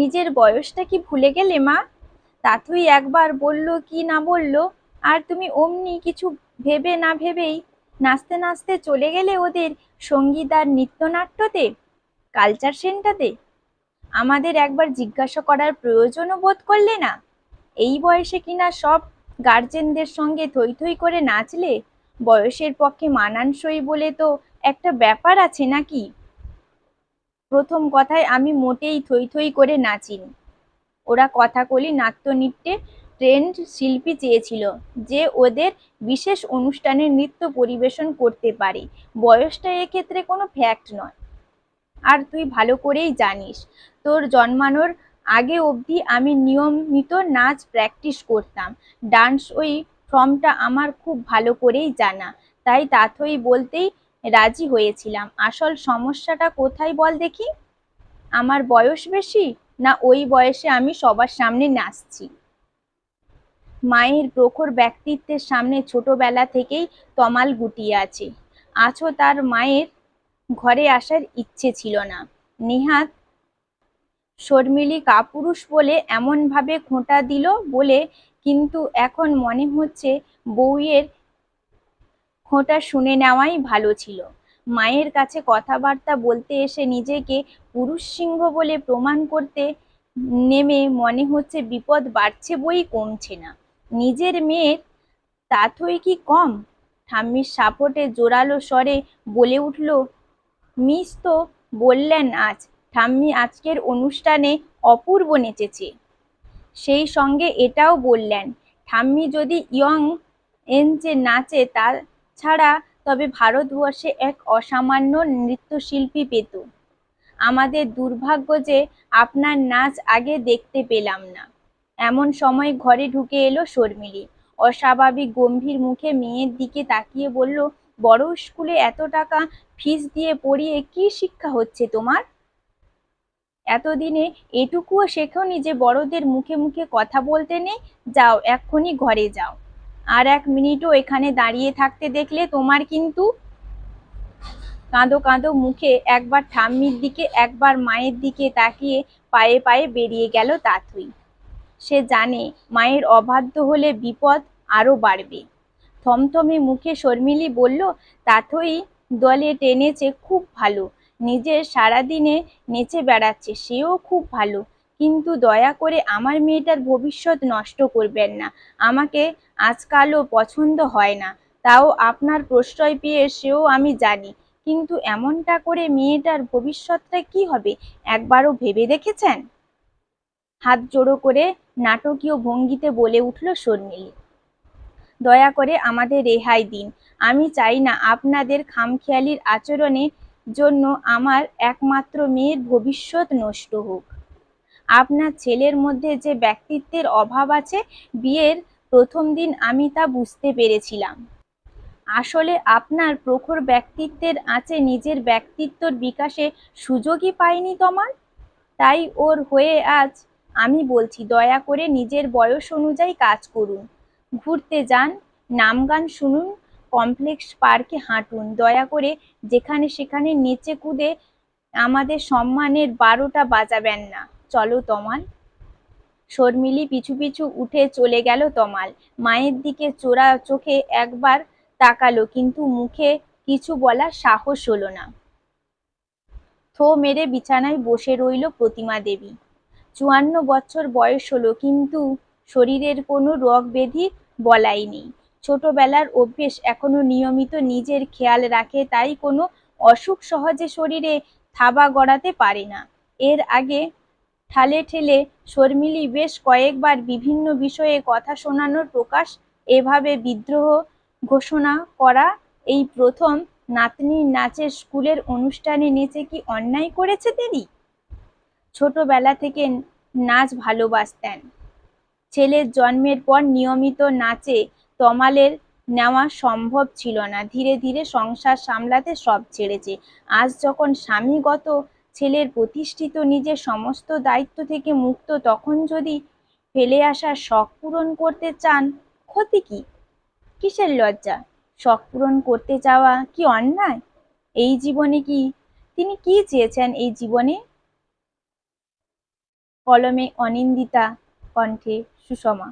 নিজের বয়সটা কি ভুলে গেলে, মা? তাথুই একবার বলল কি না বলল? আর তুমি অমনি কিছু ভেবে না ভেবেই নাচতে নাচতে চলে গেলে ওদের সংগীত আর নৃত্যনাট্যতে? কালচার সেন্টাতে আমাদের একবার জিজ্ঞাসা করার প্রয়োজনও বোধ করলে না? এই বয়সে কিনা সব গার্জেনদের সঙ্গে থই থই করে নাচলে? বয়সের পক্ষে মানানসই বলে তো একটা ব্যাপার আছে নাকি? প্রথম কথায় আমি মোটেই থই থই করে নাচিনি। ওরা কথা কথাকলি, নাট্যনৃত্যে ট্রেন্ড শিল্পী চেয়েছিল যে ওদের বিশেষ অনুষ্ঠানে নৃত্য পরিবেশন করতে পারে। বয়সটা এক্ষেত্রে কোনো ফ্যাক্ট নয়। আর তুই ভালো করেই জানিস, তোর জন্মানোর আগে অবধি আমি নিয়মিত নাচ প্র্যাকটিস করতাম। ডান্স ওই ফর্মটা আমার খুব ভালো করেই জানা। তাই তাথই বলতেই রাজি হয়েছিলাম। আসল সমস্যাটা কোথায় বল দেখি? আমার বয়স বেশি না ওই বয়সে আমি সবার সামনে নাচছি? মায়ের প্রখর ব্যক্তিত্বের সামনে ছোটবেলা থেকেই তমাল গুটিয়ে আছে। আছো তার মায়ের ঘরে আসার ইচ্ছে ছিল না। নেহাত শর্মিলি কাপুরুষ বলে এমনভাবে খোঁটা দিল বলে কিন্তু এখন মনে হচ্ছে বউয়ের খোঁটা শুনে নেওয়াই ভালো ছিল। মায়ের কাছে কথাবার্তা বলতে এসে নিজেকে পুরুষ সিংহ বলে প্রমাণ করতে নেমে মনে হচ্ছে বিপদ বাড়ছে বই কমছে না। নিজের মেয়ের তাথই কি কম? ঠাম্মির সাপোর্টে জোরালো স্বরে বলে উঠল, মিস তো বললেন আজ, ঠাম্মি আজকের অনুষ্ঠানে অপূর্ব নেচেছে। সেই সঙ্গে এটাও বললেন, ঠাম্মি যদি ইয়ং এনজে নাচে তা ছাড়া তবে ভারতবর্ষে এক অসামান্য নৃত্যশিল্পী পেত। আমাদের দুর্ভাগ্য যে আপনার নাচ আগে দেখতে পেলাম না। এমন সময় ঘরে ঢুকে এলো শর্মিলি। অস্বাভাবিক গম্ভীর মুখে মেয়ের দিকে তাকিয়ে বলল, বড় স্কুলে এত টাকা ফিস দিয়ে পড়িয়ে কি শিক্ষা হচ্ছে তোমার? এতদিনে এটুকুও শেখনি যে বড়দের মুখে মুখে কথা বলতে নেই। যাও, এক্ষুনি ঘরে যাও। আর এক মিনিটও এখানে দাঁড়িয়ে থাকতে দেখলে তোমার কিন্তু কাঁদো কাঁদো মুখে একবার ঠাম্মির দিকে, একবার মায়ের দিকে তাকিয়ে পায়ে পায়ে বেরিয়ে গেল তাথুই সে জানে মায়ের অবাধ্য হলে বিপদ আরও বাড়বে। থমথমে মুখে শর্মিলি বলল তাথই দলে টেনেছে খুব ভালো, নিজের সারাদিনে নেচে বেড়াচ্ছে, সেও খুব ভালো। কিন্তু দয়া করে আমার মেয়েটার ভবিষ্যৎ নষ্ট করবেন না। আমাকে আজকালও পছন্দ হয় না। তাও আপনার প্রশ্রয় পেয়ে সেও আমি জানি। কিন্তু এমনটা করে মেয়েটার ভবিষ্যৎটা কি হবে? একবারও ভেবে দেখেছেন? হাত জোড়ো করে নাটকীয় ভঙ্গিতে বলে উঠল শর্মিলী। দয়া করে আমাদের রেহাই দিন। আমি চাই না আপনাদের খামখেয়ালির আচরণে জন্য আমার একমাত্র মেয়ের ভবিষ্যৎ নষ্ট হোক। আপনার ছেলের মধ্যে যে ব্যক্তিত্বের অভাব আছে, বিয়ের প্রথম দিন আমি তা বুঝতে পেরেছিলাম। আসলে আপনার প্রখর ব্যক্তিত্বের আছে নিজের ব্যক্তিত্বর বিকাশে সুযোগই পায়নি তোমার? তাই ওর হয়ে আজ আমি বলছি, দয়া করে নিজের বয়স অনুযায়ী কাজ করুন। ঘুরতে যান নাম গান শুনুন, কমপ্লেক্স পার্কে হাঁটুন। দয়া করে যেখানে সেখানে নেচে কুদে আমাদের সম্মানের বারোটা বাজাবেন না। চলো তমাল। শর্মিলি পিছু পিছু উঠে চলে গেল তমাল। মায়ের দিকে চোরা চোখে একবার তাকালো, কিন্তু মুখে কিছু বলার সাহস হলো না। থো মেরে বিছানায় বসে রইল প্রতিমা দেবী। চুয়ান্ন বছর বয়স হলো, কিন্তু শরীরের কোনো রোগ ব্যাধি বলাই নেই। ছোটবেলার অভ্যেস এখনও নিয়মিত নিজের খেয়াল রাখে, তাই কোনো অসুখ সহজে শরীরে থাবা গড়াতে পারে না। এর আগে ঠালে ঠেলে শর্মিলি বেশ কয়েকবার বিভিন্ন বিষয়ে কথা শোনানোর প্রকাশ, এভাবে বিদ্রোহ ঘোষণা করা এই প্রথম নাতনির নাচের স্কুলের অনুষ্ঠানে নেচে কি অন্যায় করেছে তিনি? ছোটবেলা থেকে নাচ ভালোবাসতেন। ছেলের জন্মের পর নিয়মিত নাচে তমালের নেওয়া সম্ভব ছিল না। ধীরে ধীরে সংসার সামলাতে সব ছেড়েছে। আজ যখন স্বামীগত ছেলের প্রতিষ্ঠিত নিজের সমস্ত দায়িত্ব থেকে মুক্ত তখন যদি ফেলে আসা শখ পূরণ করতে চান, ক্ষতি কি? কিসের লজ্জা? শখ পূরণ করতে চাওয়া কি অন্যায়? এই জীবনে কি তিনি কি চেয়েছেন এই জীবনে? কলমে অনিন্দিতা, কণ্ঠে সুষমা।